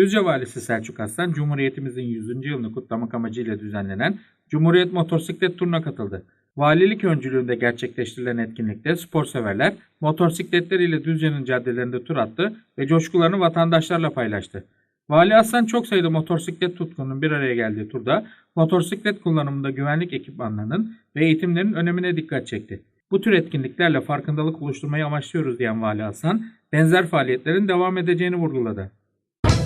Düzce Valisi Selçuk Aslan, Cumhuriyetimizin 100. yılını kutlamak amacıyla düzenlenen Cumhuriyet Motosiklet Turu'na katıldı. Valilik öncülüğünde gerçekleştirilen etkinlikte spor severler motosikletleriyle Düzce'nin caddelerinde tur attı ve coşkularını vatandaşlarla paylaştı. Vali Aslan çok sayıda motosiklet tutkunun bir araya geldiği turda motosiklet kullanımında güvenlik ekipmanlarının ve eğitimlerin önemine dikkat çekti. Bu tür etkinliklerle farkındalık oluşturmayı amaçlıyoruz diyen Vali Aslan, benzer faaliyetlerin devam edeceğini vurguladı.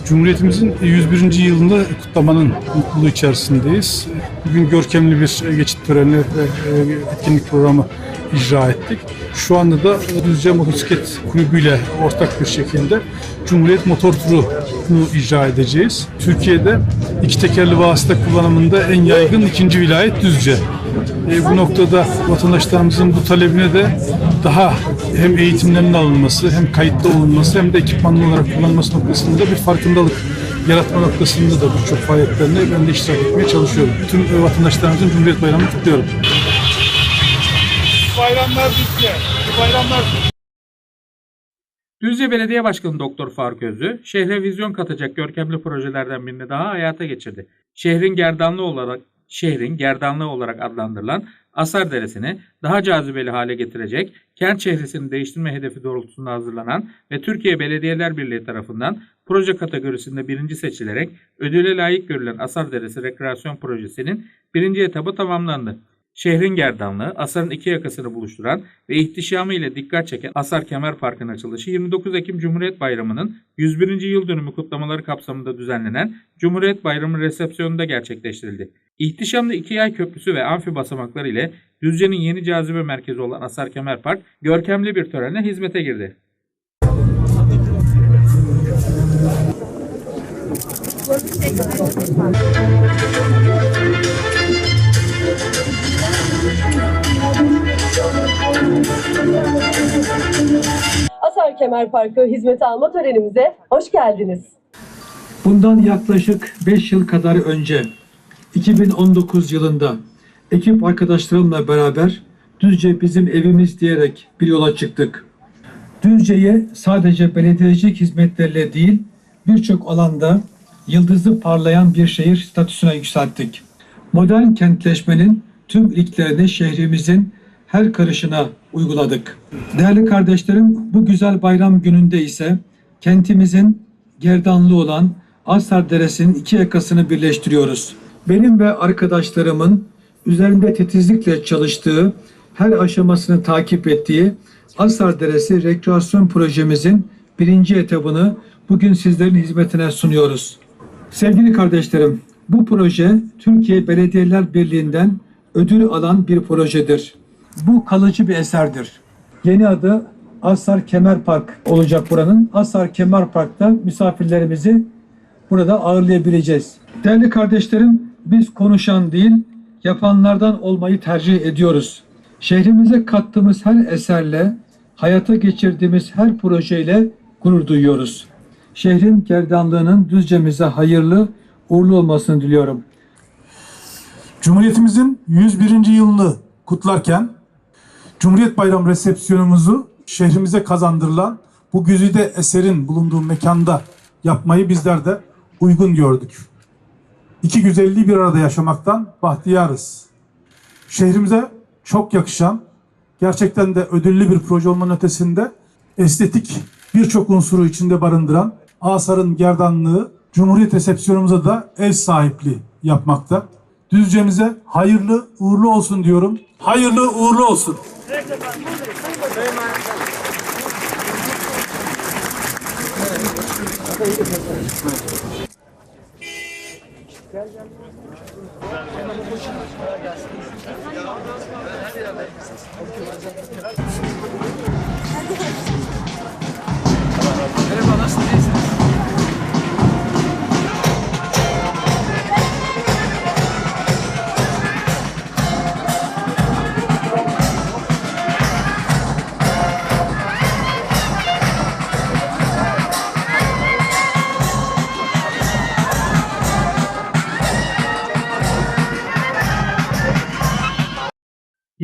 Cumhuriyetimizin 101. yılında kutlamanın mutluluğu içerisindeyiz. Bugün görkemli bir geçit töreni ve e, etkinlik programı icra ettik. Şu anda da Düzce Motosiklet Kulübü ile ortak bir şekilde Cumhuriyet Motor Turu'nu icra edeceğiz. Türkiye'de iki tekerli vasıta kullanımında en yaygın ikinci vilayet Düzce. E, bu noktada vatandaşlarımızın bu talebine de daha hem eğitimlerinin alınması, hem kayıtlı olunması, hem de ekipmanlı olarak kullanılması noktasında bir farkındalık yaratma noktasında da birçok faaliyetlerine ben de iştirak etmeye çalışıyorum. Tüm vatandaşlarımızın Cumhuriyet Bayramı'nı kutluyorum. bayramlar bizde. Bayramlar Düzce Belediye Başkanı Doktor Faruk Özlü, şehre vizyon katacak görkemli projelerden birini daha hayata geçirdi. Şehrin gerdanlığı olarak şehrin gerdanlığı olarak adlandırılan Asar Deresi'ni daha cazibeli hale getirecek, kent çehresini değiştirme hedefi doğrultusunda hazırlanan ve Türkiye Belediyeler Birliği tarafından proje kategorisinde birinci seçilerek ödüle layık görülen Asar Deresi Rekreasyon Projesi'nin birinci etabı tamamlandı. Şehrin gerdanlığı, Asar'ın iki yakasını buluşturan ve ihtişamı ile dikkat çeken Asar Kemer Parkı'nın açılışı 29 Ekim Cumhuriyet Bayramı'nın 101. yıl dönümü kutlamaları kapsamında düzenlenen Cumhuriyet Bayramı resepsiyonunda gerçekleştirildi. İhtişamlı iki yay köprüsü ve amfi basamakları ile Düzce'nin yeni cazibe merkezi olan Asar Kemer Park görkemli bir törenle hizmete girdi. Asar Kemer Parkı hizmete alma törenimize hoş geldiniz. Bundan yaklaşık 5 yıl kadar önce 2019 yılında ekip arkadaşlarımla beraber Düzce bizim evimiz diyerek bir yola çıktık. Düzce'yi sadece belediyecilik hizmetleriyle değil birçok alanda yıldızı parlayan bir şehir statüsüne yükselttik. Modern kentleşmenin tüm ilklerini şehrimizin her karışına uyguladık. Değerli kardeşlerim bu güzel bayram gününde ise kentimizin gerdanlığı olan Asar Deresi'nin iki yakasını birleştiriyoruz. Benim ve arkadaşlarımın üzerinde titizlikle çalıştığı, her aşamasını takip ettiği Asar Deresi rekreasyon projemizin birinci etabını bugün sizlerin hizmetine sunuyoruz. Sevgili kardeşlerim, bu proje Türkiye Belediyeler Birliği'nden ödül alan bir projedir. Bu kalıcı bir eserdir. Yeni adı Asar Kemer Park olacak buranın. Asar Kemer Park'ta misafirlerimizi burada ağırlayabileceğiz. Değerli kardeşlerim, biz konuşan değil, yapanlardan olmayı tercih ediyoruz. Şehrimize kattığımız her eserle, hayata geçirdiğimiz her projeyle gurur duyuyoruz. Şehrin gerdanlığının Düzce'mize hayırlı, uğurlu olmasını diliyorum. Cumhuriyetimizin 101. yılını kutlarken Cumhuriyet Bayram resepsiyonumuzu şehrimize kazandırılan bu güzide eserin bulunduğu mekanda yapmayı bizler de uygun gördük. İki güzelliği bir arada yaşamaktan bahtiyarız. Şehrimize çok yakışan, gerçekten de ödüllü bir proje olmanın ötesinde estetik birçok unsuru içinde barındıran Asar'ın gerdanlığı Cumhuriyet resepsiyonumuza da ev sahipliği yapmakta. Düzce'mize hayırlı uğurlu olsun diyorum. Hayırlı uğurlu olsun. Gel gel.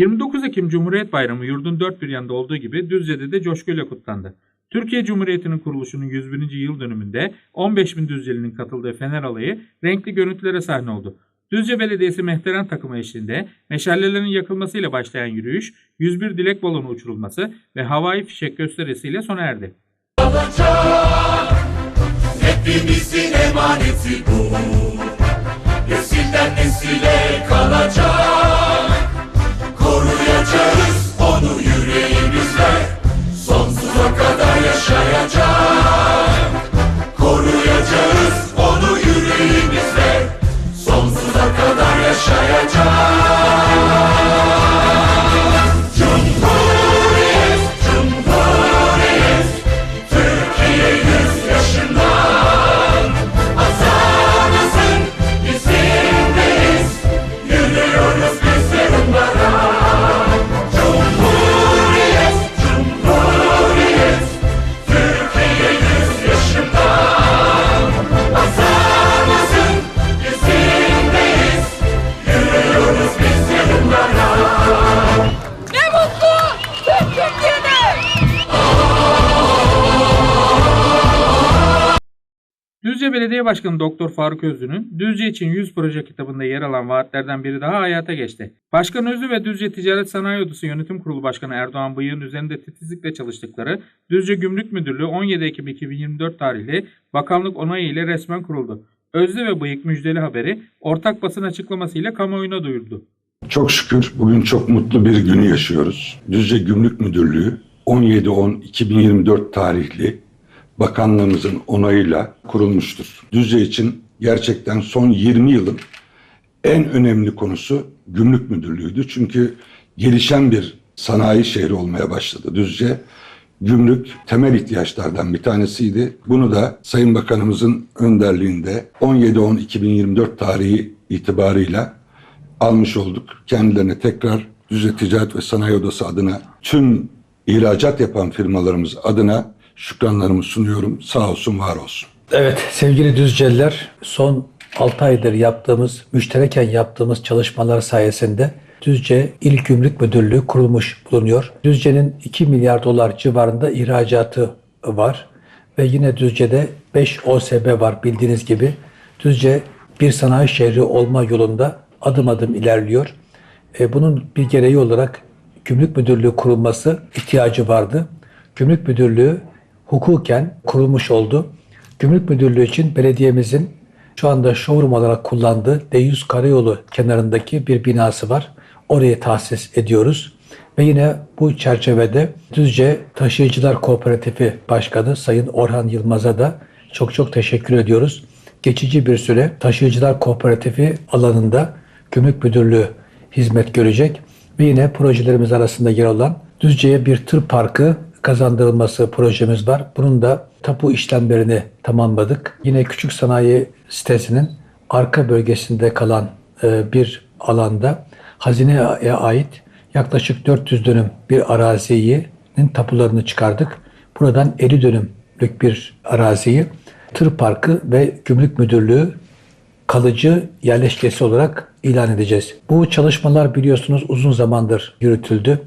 ...29 Ekim Cumhuriyet Bayramı yurdun dört bir yanında olduğu gibi Düzce'de de coşkuyla kutlandı. Türkiye Cumhuriyeti'nin kuruluşunun 101. yıl dönümünde 15 bin Düzceli'nin katıldığı Fener Alayı renkli görüntülere sahne oldu. Düzce Belediyesi Mehteren takımı eşliğinde meşalelerin yakılmasıyla başlayan yürüyüş, 101 dilek balonu uçurulması ve havai fişek gösterisiyle sona erdi. Hepimizin emaneti bu Nesilden nesile kalacak Koruyacağız onu yüreğimizde Sonsuza kadar yaşayacak Koruyacağız onu yüreğimizde Sonsuza kadar yaşayacak Belediye Başkanı Doktor Faruk Özlü'nün Düzce için 100 proje kitabında yer alan vaatlerden biri daha hayata geçti. Başkan Özlü ve Düzce Ticaret Sanayi Odası Yönetim Kurulu Başkanı Erdoğan Bıyık'ın üzerinde titizlikle çalıştıkları Düzce Gümrük Müdürlüğü 17 Ekim 2024 tarihli bakanlık onayı ile resmen kuruldu. Özlü ve Bıyık müjdeli haberi ortak basın açıklamasıyla kamuoyuna duyurdu. Çok şükür bugün çok mutlu bir günü yaşıyoruz. Düzce Gümrük Müdürlüğü 17-10-2024 tarihli bakanlığımızın onayıyla kurulmuştur. Düzce için gerçekten son 20 yılın en önemli konusu gümrük müdürlüğüydü. Çünkü gelişen bir sanayi şehri olmaya başladı Düzce. Gümrük temel ihtiyaçlardan bir tanesiydi. Bunu da Sayın Bakanımızın önderliğinde 17-10-2024 tarihi itibarıyla almış olduk. Kendilerine tekrar Düzce Ticaret ve Sanayi Odası adına tüm ihracat yapan firmalarımız adına şükranlarımı sunuyorum. Sağ olsun, var olsun. Evet sevgili Düzceliler son 6 aydır yaptığımız, müştereken yaptığımız çalışmalar sayesinde Düzce İl Gümrük Müdürlüğü kurulmuş bulunuyor. Düzce'nin 2 milyar dolar civarında ihracatı var ve yine Düzce'de 5 OSB var bildiğiniz gibi. Düzce bir sanayi şehri olma yolunda adım adım ilerliyor. E, bunun bir gereği olarak Gümrük Müdürlüğü kurulması ihtiyacı vardı. Gümrük Müdürlüğü hukuken kurulmuş oldu. Gümrük Müdürlüğü için belediyemizin şu anda showroom olarak kullandığı D100 Karayolu kenarındaki bir binası var. Oraya tahsis ediyoruz. Ve yine bu çerçevede Düzce Taşıyıcılar Kooperatifi Başkanı Sayın Orhan Yılmaz'a da çok çok teşekkür ediyoruz. Geçici bir süre Taşıyıcılar Kooperatifi alanında Gümrük Müdürlüğü hizmet görecek ve yine projelerimiz arasında yer olan Düzce'ye bir tır parkı kazandırılması projemiz var. Bunun da tapu işlemlerini tamamladık. Yine küçük sanayi sitesinin arka bölgesinde kalan e, bir alanda hazineye ait yaklaşık 400 dönüm bir arazinin tapularını çıkardık. Buradan 50 dönümlük bir araziyi tır parkı ve gümrük müdürlüğü kalıcı yerleşkesi olarak ilan edeceğiz. Bu çalışmalar biliyorsunuz uzun zamandır yürütüldü.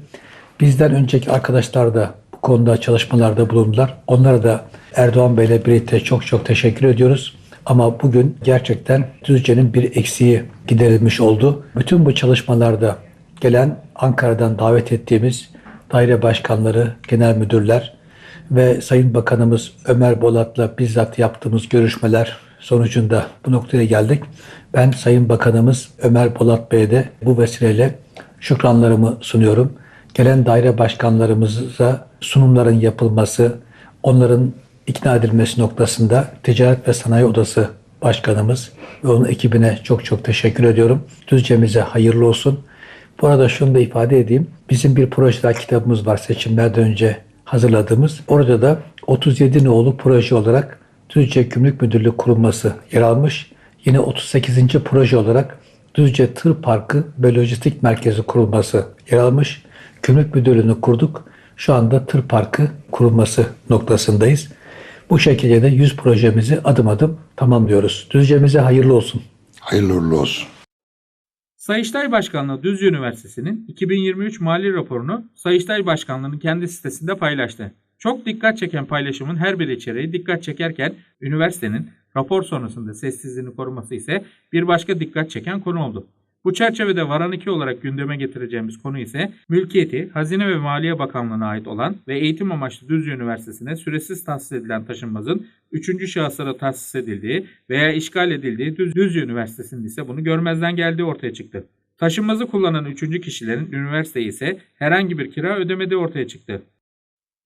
Bizden önceki arkadaşlar da konuda çalışmalarda bulundular. Onlara da Erdoğan Bey ile birlikte çok çok teşekkür ediyoruz. Ama bugün gerçekten Düzce'nin bir eksiği giderilmiş oldu. Bütün bu çalışmalarda gelen Ankara'dan davet ettiğimiz daire başkanları, genel müdürler ve Sayın Bakanımız Ömer Bolat'la bizzat yaptığımız görüşmeler sonucunda bu noktaya geldik. Ben Sayın Bakanımız Ömer Bolat Bey'e de bu vesileyle şükranlarımı sunuyorum. Gelen daire başkanlarımıza sunumların yapılması, onların ikna edilmesi noktasında Ticaret ve Sanayi Odası Başkanımız ve onun ekibine çok çok teşekkür ediyorum. Düzce'mize hayırlı olsun. Bu arada şunu da ifade edeyim. Bizim bir projeler kitabımız var seçimlerden önce hazırladığımız. Orada da 37 nolu proje olarak Düzce Gümrük Müdürlüğü kurulması yer almış. Yine 38. proje olarak Düzce Tır Parkı ve Lojistik Merkezi kurulması yer almış. Gümrük Müdürlüğü'nü kurduk. Şu anda Tır Parkı kurulması noktasındayız. Bu şekilde de 100 projemizi adım adım tamamlıyoruz. Düzce'mize hayırlı olsun. Hayırlı uğurlu olsun. Sayıştay Başkanlığı Düzce Üniversitesi'nin 2023 mali raporunu Sayıştay Başkanlığı'nın kendi sitesinde paylaştı. Çok dikkat çeken paylaşımın her bir içeriği dikkat çekerken üniversitenin rapor sonrasında sessizliğini koruması ise bir başka dikkat çeken konu oldu. Bu çerçevede Varan 2 olarak gündeme getireceğimiz konu ise mülkiyeti Hazine ve Maliye Bakanlığı'na ait olan ve eğitim amaçlı Düzce Üniversitesi'ne süresiz tahsis edilen taşınmazın 3. şahıslara tahsis edildiği veya işgal edildiği Düz- Düzce Üniversitesi'nde ise bunu görmezden geldiği ortaya çıktı. Taşınmazı kullanan üçüncü kişilerin üniversite ise herhangi bir kira ödemediği ortaya çıktı.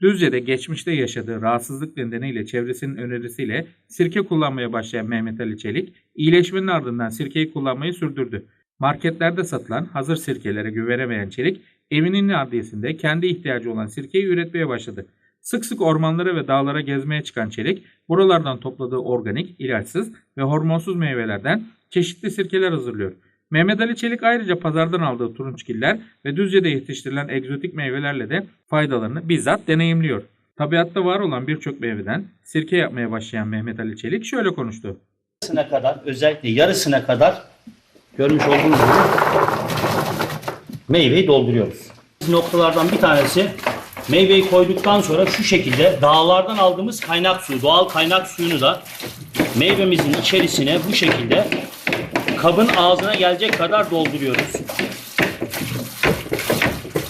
Düzce'de geçmişte yaşadığı rahatsızlık nedeniyle çevresinin önerisiyle sirke kullanmaya başlayan Mehmet Ali Çelik, iyileşmenin ardından sirkeyi kullanmayı sürdürdü. Marketlerde satılan hazır sirkelere güvenemeyen Çelik, evinin adliyesinde kendi ihtiyacı olan sirkeyi üretmeye başladı. Sık sık ormanlara ve dağlara gezmeye çıkan Çelik, buralardan topladığı organik, ilaçsız ve hormonsuz meyvelerden çeşitli sirkeler hazırlıyor. Mehmet Ali Çelik ayrıca pazardan aldığı turunçgiller ve Düzce'de yetiştirilen egzotik meyvelerle de faydalarını bizzat deneyimliyor. Tabiatta var olan birçok meyveden sirke yapmaya başlayan Mehmet Ali Çelik şöyle konuştu. yarısına kadar özellikle yarısına kadar görmüş olduğunuz gibi meyveyi dolduruyoruz. Noktalardan bir tanesi meyveyi koyduktan sonra şu şekilde dağlardan aldığımız kaynak suyu, doğal kaynak suyunu da meyvemizin içerisine bu şekilde kabın ağzına gelecek kadar dolduruyoruz.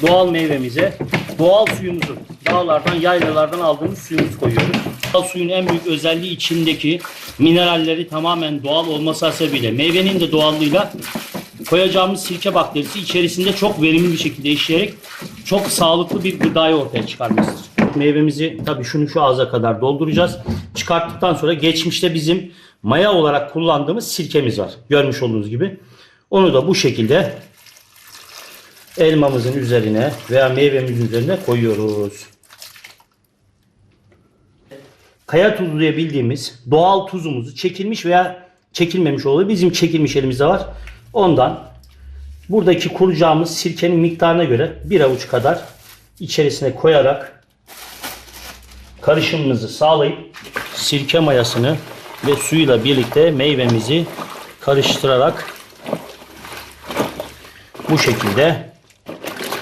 Doğal meyvemize doğal suyumuzu dağlardan, yaylalardan aldığımız suyumuzu koyuyoruz. Doğal suyun en büyük özelliği içindeki mineralleri tamamen doğal olması hasebiyle meyvenin de doğallığıyla koyacağımız sirke bakterisi içerisinde çok verimli bir şekilde işleyerek çok sağlıklı bir gıdayı ortaya çıkarmasıdır. Meyvemizi tabii şunu şu ağza kadar dolduracağız. Çıkarttıktan sonra geçmişte bizim maya olarak kullandığımız sirkemiz var. Görmüş olduğunuz gibi. Onu da bu şekilde elmamızın üzerine veya meyvemizin üzerine koyuyoruz. Kaya tuzu diye bildiğimiz doğal tuzumuzu çekilmiş veya çekilmemiş oluyor. Bizim çekilmiş elimizde var. Ondan buradaki kuracağımız sirkenin miktarına göre bir avuç kadar içerisine koyarak karışımımızı sağlayıp sirke mayasını ve suyla birlikte meyvemizi karıştırarak bu şekilde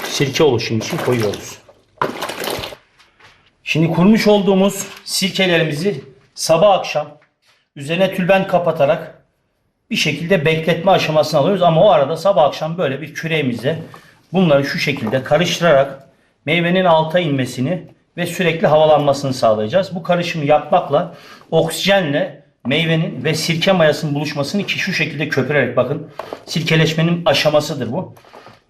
sirke oluşum için koyuyoruz. Şimdi kurmuş olduğumuz sirkelerimizi sabah akşam üzerine tülbent kapatarak bir şekilde bekletme aşamasına alıyoruz. Ama o arada sabah akşam böyle bir küreğimizle bunları şu şekilde karıştırarak meyvenin alta inmesini ve sürekli havalanmasını sağlayacağız. Bu karışımı yapmakla oksijenle meyvenin ve sirke mayasının buluşmasını ki şu şekilde köpürerek bakın sirkeleşmenin aşamasıdır bu.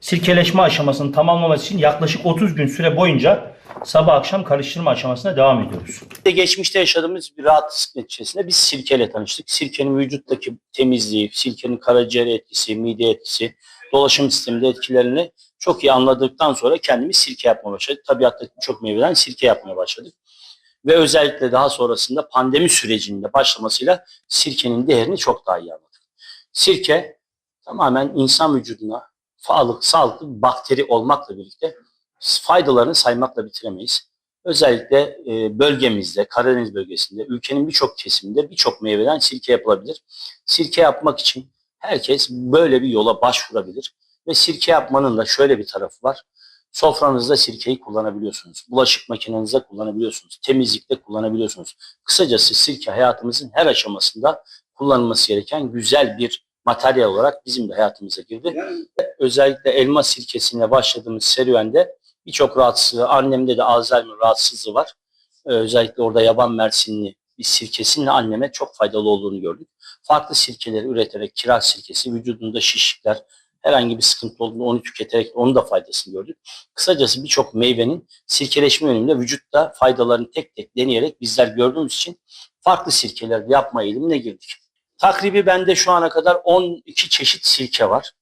Sirkeleşme aşamasını tamamlaması için yaklaşık 30 gün süre boyunca sabah akşam karıştırma aşamasına devam ediyoruz. Geçmişte yaşadığımız bir rahatsızlık neticesinde biz sirkeyle tanıştık. Sirkenin vücuttaki temizliği, sirkenin karaciğer etkisi, mide etkisi, dolaşım sisteminde etkilerini çok iyi anladıktan sonra kendimiz sirke yapmaya başladık. Tabiattaki birçok meyveden sirke yapmaya başladık. Ve özellikle daha sonrasında pandemi sürecinde başlamasıyla sirkenin değerini çok daha iyi anladık. Sirke tamamen insan vücuduna sağlık, sağlıklı bir bakteri olmakla birlikte faydalarını saymakla bitiremeyiz. Özellikle e, bölgemizde, Karadeniz bölgesinde, ülkenin birçok kesiminde birçok meyveden sirke yapılabilir. Sirke yapmak için herkes böyle bir yola başvurabilir. Ve sirke yapmanın da şöyle bir tarafı var. Sofranızda sirkeyi kullanabiliyorsunuz. Bulaşık makinenizde kullanabiliyorsunuz. Temizlikte kullanabiliyorsunuz. Kısacası sirke hayatımızın her aşamasında kullanılması gereken güzel bir materyal olarak bizim de hayatımıza girdi. Özellikle elma sirkesiyle başladığımız serüvende birçok rahatsızlığı, annemde de Alzheimer rahatsızlığı var. Ee, özellikle orada yaban mersinli bir sirkesinle anneme çok faydalı olduğunu gördük. Farklı sirkeleri üreterek kiraz sirkesi, vücudunda şişlikler, herhangi bir sıkıntı olduğunda onu tüketerek onun da faydasını gördük. Kısacası birçok meyvenin sirkeleşme yönünde vücutta faydalarını tek tek deneyerek bizler gördüğümüz için farklı sirkeler yapma eğilimine girdik. Takribi bende şu ana kadar 12 çeşit sirke var.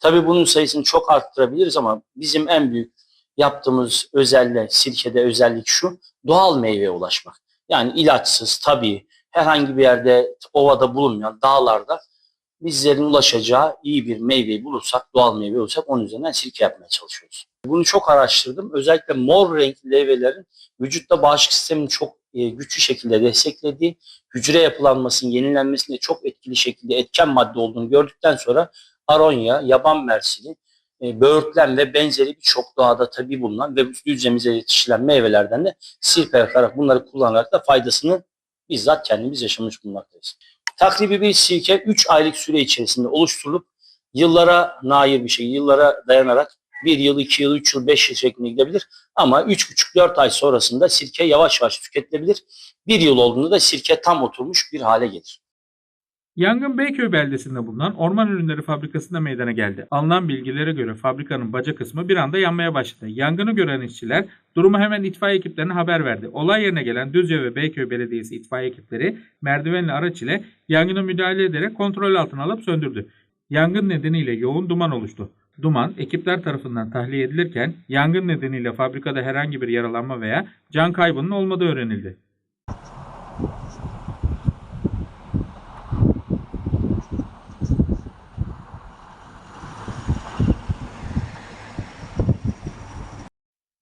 Tabii bunun sayısını çok arttırabiliriz ama bizim en büyük yaptığımız özelle, sirkede özellik şu, doğal meyveye ulaşmak. Yani ilaçsız, tabii, herhangi bir yerde ovada bulunmayan dağlarda bizlerin ulaşacağı iyi bir meyveyi bulursak, doğal meyve bulursak onun üzerinden sirke yapmaya çalışıyoruz. Bunu çok araştırdım. Özellikle mor renkli meyvelerin vücutta bağışıklık sistemini çok e, güçlü şekilde desteklediği, hücre yapılanmasının yenilenmesinde çok etkili şekilde etken madde olduğunu gördükten sonra aronya, yaban mersini e, böğürtlen ve benzeri birçok doğada tabi bulunan ve düzcemize yetiştirilen meyvelerden de sirpe yaparak bunları kullanarak da faydasını bizzat kendimiz yaşamış bulunmaktayız. Takribi bir sirke 3 aylık süre içerisinde oluşturulup yıllara nair bir şey, yıllara dayanarak bir yıl, iki yıl, üç yıl, beş yıl şeklinde gidebilir. Ama üç buçuk, dört ay sonrasında sirke yavaş yavaş tüketilebilir. Bir yıl olduğunda da sirke tam oturmuş bir hale gelir. Yangın Beyköy beldesinde bulunan Orman Ürünleri Fabrikası'nda meydana geldi. Alınan bilgilere göre fabrikanın baca kısmı bir anda yanmaya başladı. Yangını gören işçiler durumu hemen itfaiye ekiplerine haber verdi. Olay yerine gelen Düzce ve Beyköy Belediyesi itfaiye ekipleri merdivenli araç ile yangına müdahale ederek kontrol altına alıp söndürdü. Yangın nedeniyle yoğun duman oluştu. Duman ekipler tarafından tahliye edilirken yangın nedeniyle fabrikada herhangi bir yaralanma veya can kaybının olmadığı öğrenildi.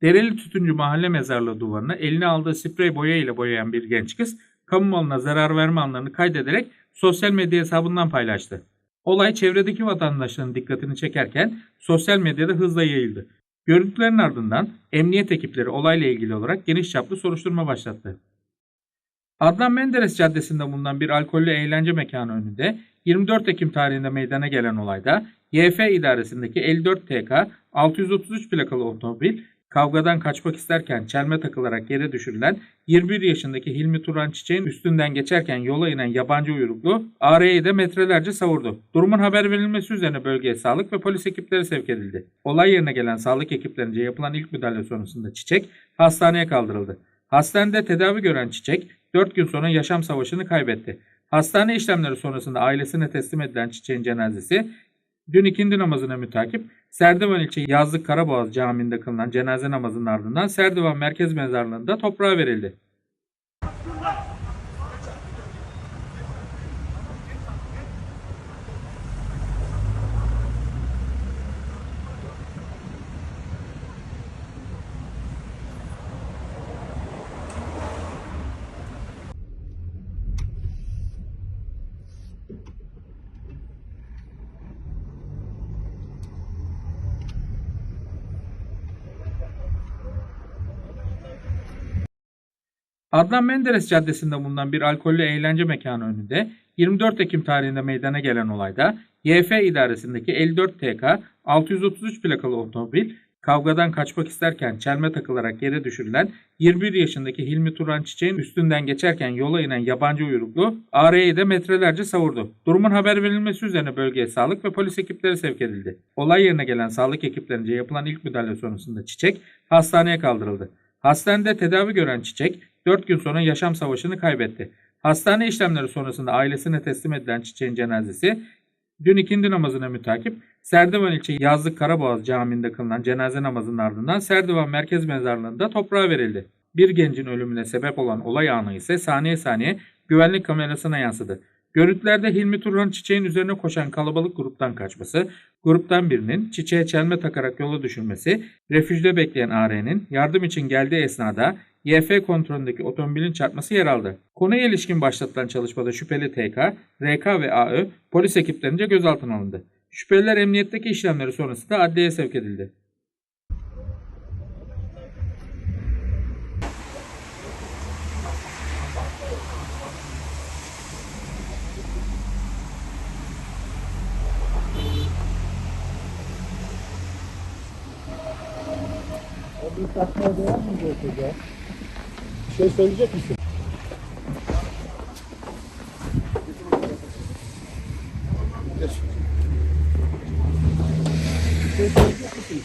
Dereli Tütüncü Mahalle Mezarlığı duvarına eline aldığı sprey boya ile boyayan bir genç kız, kamu malına zarar verme anlarını kaydederek sosyal medya hesabından paylaştı. Olay çevredeki vatandaşların dikkatini çekerken sosyal medyada hızla yayıldı. Görüntülerin ardından emniyet ekipleri olayla ilgili olarak geniş çaplı soruşturma başlattı. Adnan Menderes Caddesi'nde bulunan bir alkollü eğlence mekanı önünde 24 Ekim tarihinde meydana gelen olayda YF idaresindeki 54 TK 633 plakalı otomobil kavgadan kaçmak isterken çelme takılarak yere düşürülen 21 yaşındaki Hilmi Turan Çiçek'in üstünden geçerken yola inen yabancı uyruklu AR'yi de metrelerce savurdu. Durumun haber verilmesi üzerine bölgeye sağlık ve polis ekipleri sevk edildi. Olay yerine gelen sağlık ekiplerince yapılan ilk müdahale sonrasında Çiçek hastaneye kaldırıldı. Hastanede tedavi gören Çiçek 4 gün sonra yaşam savaşını kaybetti. Hastane işlemleri sonrasında ailesine teslim edilen Çiçek'in cenazesi dün ikindi namazına mütakip Serdivan ilçe Yazlık Karaboğaz Camii'nde kılınan cenaze namazının ardından Serdivan Merkez Mezarlığı'nda toprağa verildi. Adnan Menderes Caddesi'nde bulunan bir alkollü eğlence mekanı önünde 24 Ekim tarihinde meydana gelen olayda YF idaresindeki 54 TK 633 plakalı otomobil kavgadan kaçmak isterken çelme takılarak yere düşürülen 21 yaşındaki Hilmi Turan Çiçek'in üstünden geçerken yola inen yabancı uyruklu AR'yi de metrelerce savurdu. Durumun haber verilmesi üzerine bölgeye sağlık ve polis ekipleri sevk edildi. Olay yerine gelen sağlık ekiplerince yapılan ilk müdahale sonrasında Çiçek hastaneye kaldırıldı. Hastanede tedavi gören Çiçek 4 gün sonra yaşam savaşını kaybetti. Hastane işlemleri sonrasında ailesine teslim edilen Çiçek'in cenazesi dün ikindi namazına mütakip Serdivan ilçe Yazlık Karaboğaz Camii'nde kılınan cenaze namazının ardından Serdivan Merkez Mezarlığı'nda toprağa verildi. Bir gencin ölümüne sebep olan olay anı ise saniye saniye güvenlik kamerasına yansıdı. Görüntülerde Hilmi Turhan çiçeğin üzerine koşan kalabalık gruptan kaçması, gruptan birinin çiçeğe çelme takarak yola düşürmesi, refüjde bekleyen AR'nin yardım için geldiği esnada YF kontrolündeki otomobilin çarpması yer aldı. Konuya ilişkin başlatılan çalışmada şüpheli TK, RK ve AÖ polis ekiplerince gözaltına alındı. Şüpheliler emniyetteki işlemleri sonrasında adliyeye sevk edildi. Bir şey söyleyecek misin? Bir şey söyleyecek misin?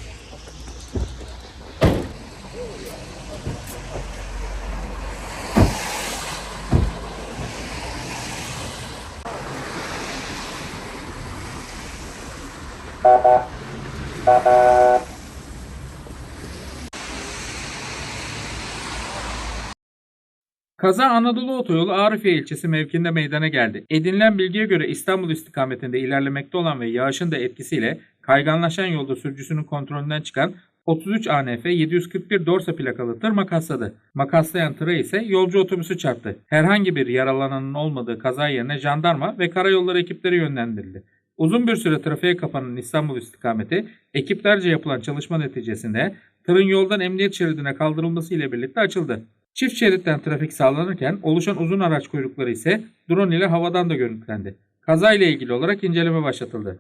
Kaza Anadolu Otoyolu Arifiye ilçesi mevkinde meydana geldi. Edinilen bilgiye göre İstanbul istikametinde ilerlemekte olan ve yağışın da etkisiyle kayganlaşan yolda sürücüsünün kontrolünden çıkan 33 ANF 741 Dorsa plakalı tır makasladı. Makaslayan tıra ise yolcu otobüsü çarptı. Herhangi bir yaralananın olmadığı kaza yerine jandarma ve karayolları ekipleri yönlendirildi. Uzun bir süre trafiğe kapanan İstanbul istikameti ekiplerce yapılan çalışma neticesinde tırın yoldan emniyet şeridine kaldırılması ile birlikte açıldı. Çift şeritten trafik sağlanırken oluşan uzun araç kuyrukları ise drone ile havadan da görüntülendi. Kaza ile ilgili olarak inceleme başlatıldı.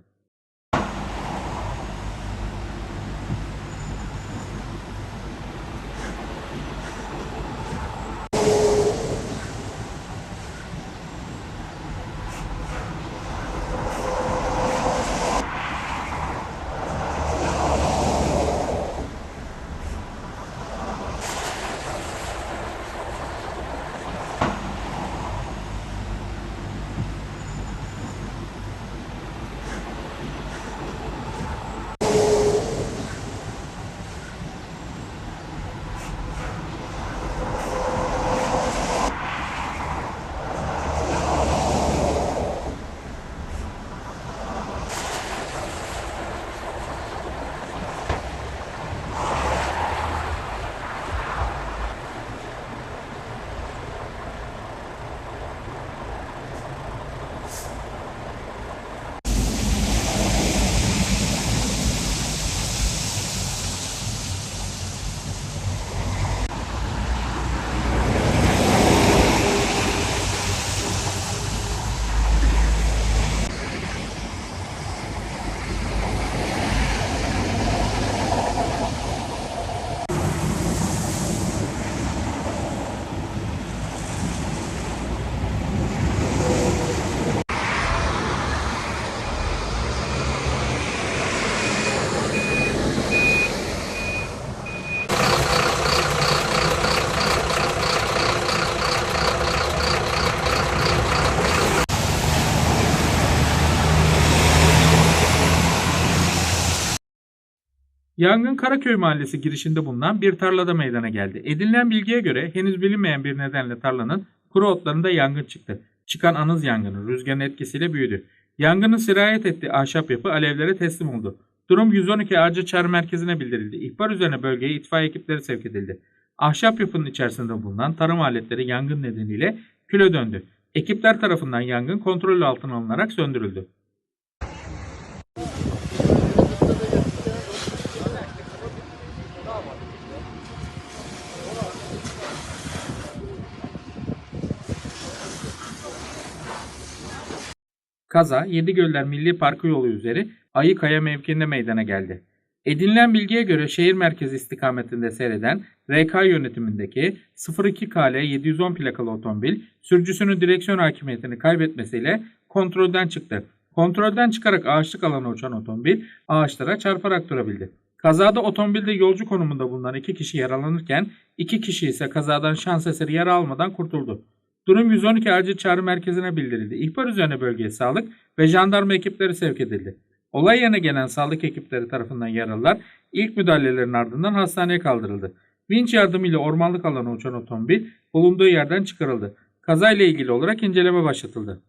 Yangın Karaköy Mahallesi girişinde bulunan bir tarlada meydana geldi. Edinilen bilgiye göre henüz bilinmeyen bir nedenle tarlanın kuru otlarında yangın çıktı. Çıkan anız yangını rüzgarın etkisiyle büyüdü. Yangının sirayet ettiği ahşap yapı alevlere teslim oldu. Durum 112 acil çağrı merkezine bildirildi. İhbar üzerine bölgeye itfaiye ekipleri sevk edildi. Ahşap yapının içerisinde bulunan tarım aletleri yangın nedeniyle küle döndü. Ekipler tarafından yangın kontrol altına alınarak söndürüldü. Kaza Yedigöller Milli Parkı yolu üzeri Ayıkaya mevkiinde meydana geldi. Edinilen bilgiye göre şehir merkezi istikametinde seyreden RK yönetimindeki 02 KL 710 plakalı otomobil sürücüsünün direksiyon hakimiyetini kaybetmesiyle kontrolden çıktı. Kontrolden çıkarak ağaçlık alana uçan otomobil ağaçlara çarparak durabildi. Kazada otomobilde yolcu konumunda bulunan iki kişi yaralanırken iki kişi ise kazadan şans eseri yara almadan kurtuldu. Durum 112 acil çağrı merkezine bildirildi. İhbar üzerine bölgeye sağlık ve jandarma ekipleri sevk edildi. Olay yerine gelen sağlık ekipleri tarafından yaralılar ilk müdahalelerin ardından hastaneye kaldırıldı. Vinç yardımıyla ormanlık alana uçan otomobil bulunduğu yerden çıkarıldı. Kazayla ilgili olarak inceleme başlatıldı.